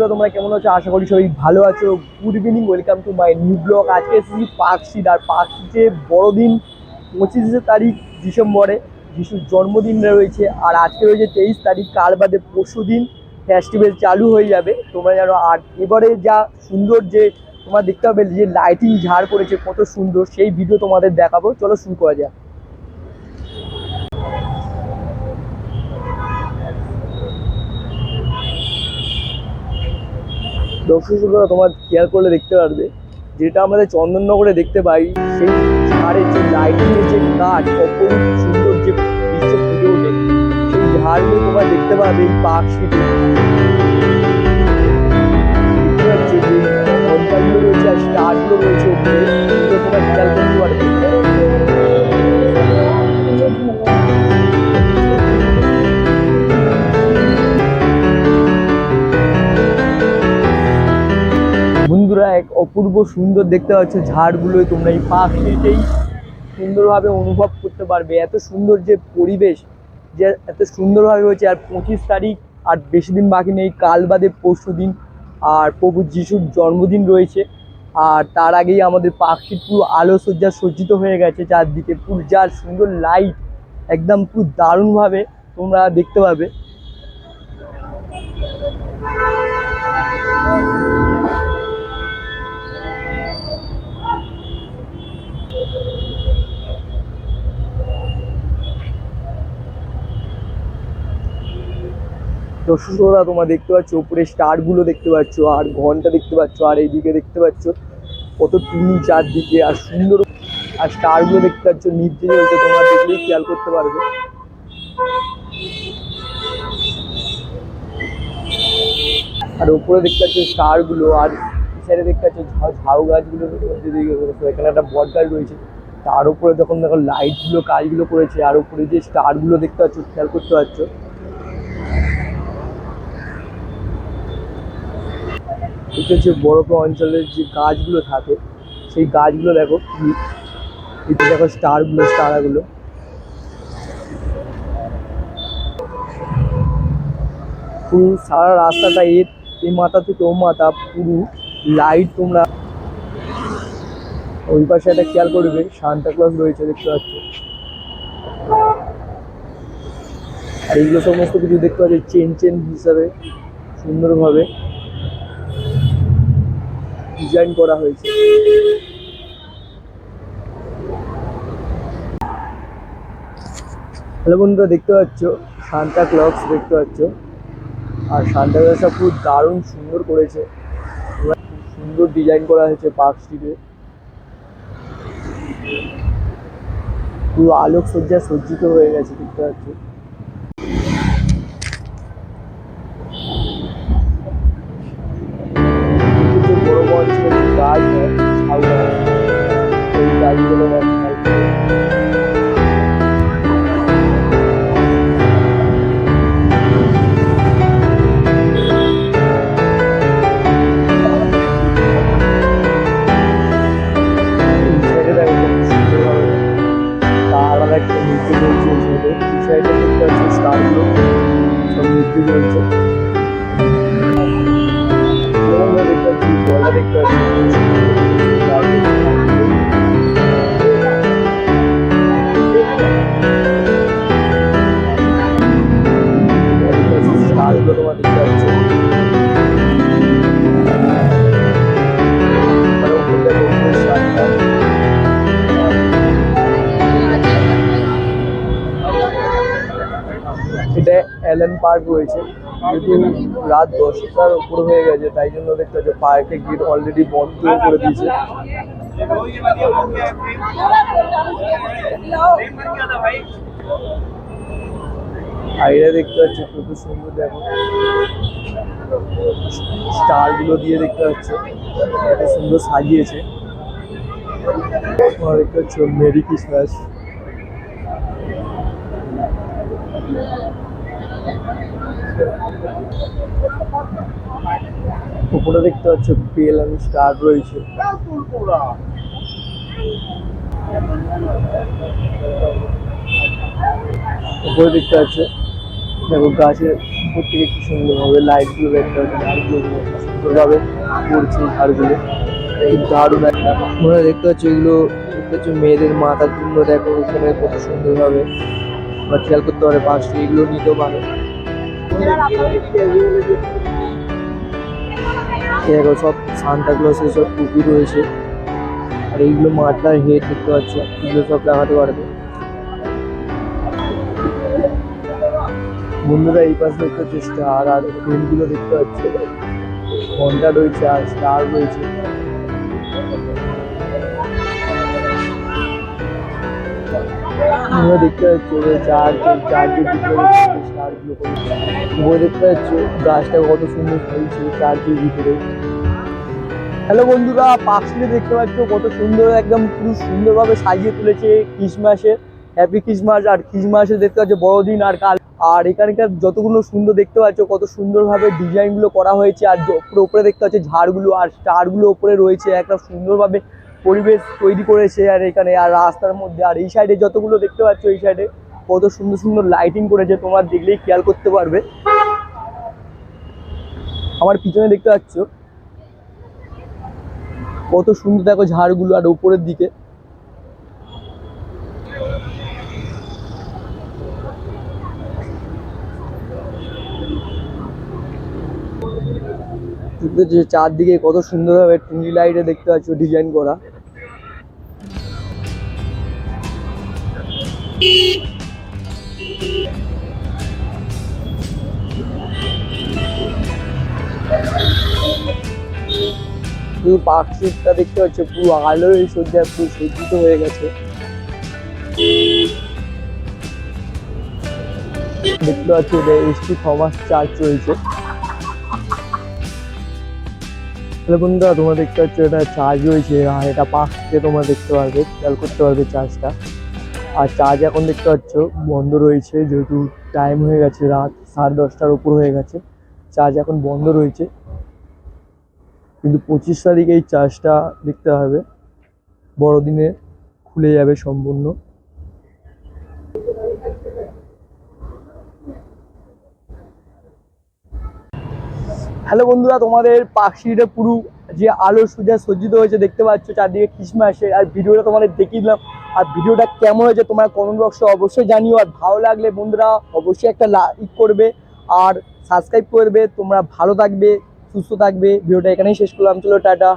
বন্ধুরা, তোমরা কেমন আছো? আশা করি সবাই ভালো আছো। Good evening welcome to my new blog আজকে এসেছি পার্কশিট আর পার্কশিটে বড়দিন, পঁচিশে তারিখ ডিসেম্বরে যিশুর জন্মদিন রয়েছে। আর আজকে রয়েছে তেইশ তারিখ, কাল বাদে পরশু দিন ফেস্টিভ্যাল চালু হয়ে যাবে। তোমরা জানো, আর এবারে যা সুন্দর যে তোমরা দেখতে পাবে, যে লাইটিং ঝাড় করেছে, কত সুন্দর, সেই ভিডিও তোমাদের দেখাবো। চলো শুরু করা যাক। দর্শক তোমার খেয়াল করলে দেখতে পারবে। যেটা আমাদের চন্দননগরে দেখতে পাই, সেই ঝাড়ের যে লাইটিংয়ের যে কাঠ অপরূপ সুন্দর যে দৃশ্য ফুটে ওঠে, সেই ঝাড়গুলো তোমার দেখতে পাবে এই পার্ক যে ঘন্টাগুলো রয়েছে আর স্টারগুলো রয়েছে ওপরে তোমার খেয়াল করতে পারবে। অপূর্ব সুন্দর দেখতে পাচ্ছ ঝাড়গুলোই তোমরা এই পাখিতেই সুন্দরভাবে অনুভব করতে পারবে। এত সুন্দর যে পরিবেশ, যে এত সুন্দরভাবে হয়েছে। আর পঁচিশ তারিখ, আর বেশি দিন বাকি নেই, কাল বাদে পরশু দিন। আর প্রভু যিশুর জন্মদিন রয়েছে। আর তার আগেই আমাদের পাখি পুরো আলো সজ্জা সজ্জিত হয়ে গেছে। চারদিকে পুরো, যার সুন্দর লাইট একদম পুরো দারুণভাবে তোমরা দেখতে পাবে। দর্শকরা তোমরা দেখতে পাচ্ছ, উপরে স্টারগুলো দেখতে পাচ্ছ, আর ঘণ্টা দেখতে পাচ্ছ, আর এইদিকে দেখতে পাচ্ছ, কত টুনি চারদিকে, আর সুন্দর আর স্টারগুলো দেখতে পাচ্ছ নিচে জ্বলছে তোমরা দেখলেই খেয়াল করতে পারবে। আর উপরে দেখতে পাচ্ছ স্টারগুলো, আর সাইডে দেখতে পাচ্ছ ঝাউ গাছগুলো এখানে একটা বট গাছ রয়েছে। তার উপরে যখন দেখো লাইটগুলো কাজগুলো করেছে, আর উপরে যে স্টারগুলো দেখতে পাচ্ছ, খেয়াল করতে পারছ এটা হচ্ছে বরফ অঞ্চলের যে গাছগুলো থাকে, সেই গাছগুলো দেখো এতে দেখো স্টারগুলো, স্টারাগুলো। পুরো সারা রাস্তাটা এর, এই মাথা থেকে ও মাথা পুরো লাইট তোমরা ওই পাশে একটা খেয়াল করবে সান্তা ক্লজ রয়েছে দেখতে পাচ্ছ। আর এগুলো সমস্ত কিছু দেখতে পাচ্ছ চেন চেন হিসাবে, সুন্দরভাবে। ডিজাইন করা হয়েছে। হ্যালো বন্ধুরা, দেখতে পাচ্ছ? সান্তা ক্লকস দেখতে পাচ্ছ। আর সান্তা ক্লক্সটা খুব দারুণ সুন্দর করেছে। খুব সুন্দর ডিজাইন করা হয়েছে পার্ক স্ট্রিটে পুরো আলোক সজ্জা সজ্জিত হয়ে গেছে, দেখতে পাচ্ছ? সেই গাছগুলো অ্যালেন পার্ক রয়েছে। যেহেতু রাত দশটার উপর হয়ে গেছে, তাই জন্য দেখতে পাচ্ছ পার্কের গেট অলরেডি বন্ধ করে দিয়েছে। এটা দেখতে পাচ্ছি কত সুন্দর, দেখো। স্টারগুলো দিয়ে দেখতে পাচ্ছ। এত সুন্দর সাজিয়েছে। দেখতে পাচ্ছ মেরি ক্রিসমাস উপরে দেখতে পাচ্ছ and স্টার রয়েছে। উপরে দেখতে পাচ্ছ, দেখো গাছের উপর থেকে কি সুন্দরভাবে লাইটগুলো দেখতে পাচ্ছি ঝাড়গুলো সুন্দরভাবে পড়ছে ঝাড়গুলো এই দারুণ একটা তোমরা দেখতে পাচ্ছ এগুলো, দেখতে পাচ্ছ মেয়েদের মাথার জন্য দেখো, এখানে কত সুন্দরভাবে তোমরা খেয়াল করতে পারে পাঁচটি এগুলো নিতেও পারে। দেখো, সব সান্তা ক্লসের সব টুপি রয়েছে। আর এইগুলো মাথার হেড দেখতে পাচ্ছ, এগুলো সব লাগাতে পারবে। বন্ধুরা, এই পাশে দেখতে হচ্ছে স্টার আর পেনগুলো দেখতে পাচ্ছে। ঘণ্টা রয়েছে, আর স্টার রয়েছে। তোমরা দেখতে পাচ্ছ যে চার চারটে স্টারগুলো তোমরা দেখতে পাচ্ছ গাছটা কত সুন্দর ফলছে চার্জের ভিতরে। হ্যালো বন্ধুরা পাখিটা দেখতে পাচ্ছ কত সুন্দর, একদম পুরো সুন্দরভাবে সাজিয়ে তুলেছে ক্রিসমাসে হ্যাপি ক্রিসমাস আর ক্রিসমাসে দেখতে পাচ্ছ বড়দিন আর কাল। আর এখানকার যতগুলো সুন্দর দেখতে পাচ্ছ, কত সুন্দরভাবে ডিজাইনগুলো করা হয়েছে আর উপরে দেখতে পাচ্ছ ঝাড়গুলো আর স্টারগুলো উপরে রয়েছে একটা সুন্দরভাবে পরিবেশ তৈরি করেছে আর এখানে, আর রাস্তার মধ্যে, আর এই সাইডে যতগুলো দেখতে পাচ্ছ, এই সাইডে কত সুন্দর সুন্দর লাইটিং করেছে, তোমার দেখলেই খেয়াল করতে পারবে। আমার পিছনে দেখতে পাচ্ছ, কত সুন্দর দেখো ঝাড়গুলো, আর উপরের দিকে। যে চারদিকে কত সুন্দরভাবে টুনি লাইটে দেখতে পাচ্ছ ডিজাইন করা। পুরো পার্ক স্ট্রিটটা দেখতে পাচ্ছ, পুরো আলোয় সজ্জায় পুরো সজ্জিত হয়ে গেছে। দেখতে পাচ্ছ, এটা এসটি থমাস চার্চ রয়েছে। তাহলে বন্ধুরা, তোমরা দেখতে পাচ্ছ এটা চার্জ রয়েছে, আর এটা থেকে তোমরা দেখতে পারবে, খেয়াল করতে পারবে চার্জটা আর চার্জ এখন দেখতে পাচ্ছ, বন্ধ রয়েছে, যেহেতু টাইম হয়ে গেছে রাত সাড়ে দশটার উপর হয়ে গেছে চার্জ এখন বন্ধ রয়েছে। কিন্তু পঁচিশ তারিখে এই চার্জটা দেখতে হবে, বড়দিনে খুলে যাবে সম্পূর্ণ। হ্যালো বন্ধুরা, তোমাদের পাখিটা পুরো যে আলো সুজা সজ্জিত হয়েছে, দেখতে পাচ্ছ চারদিকে আসে। আর ভিডিওটা তোমাদের দেখিয়ে দিলাম। আর ভিডিওটা কেমন হয়েছে তোমার কমেন্ট বক্সে অবশ্যই জানিও। আর ভালো লাগলে বন্ধুরা, অবশ্যই একটা লাইক করবে। আর সাবস্ক্রাইব করবে। তোমরা ভালো থাকবে, সুস্থ থাকবে। ভিডিওটা এখানেই শেষ করলাম। চলো, টাটা।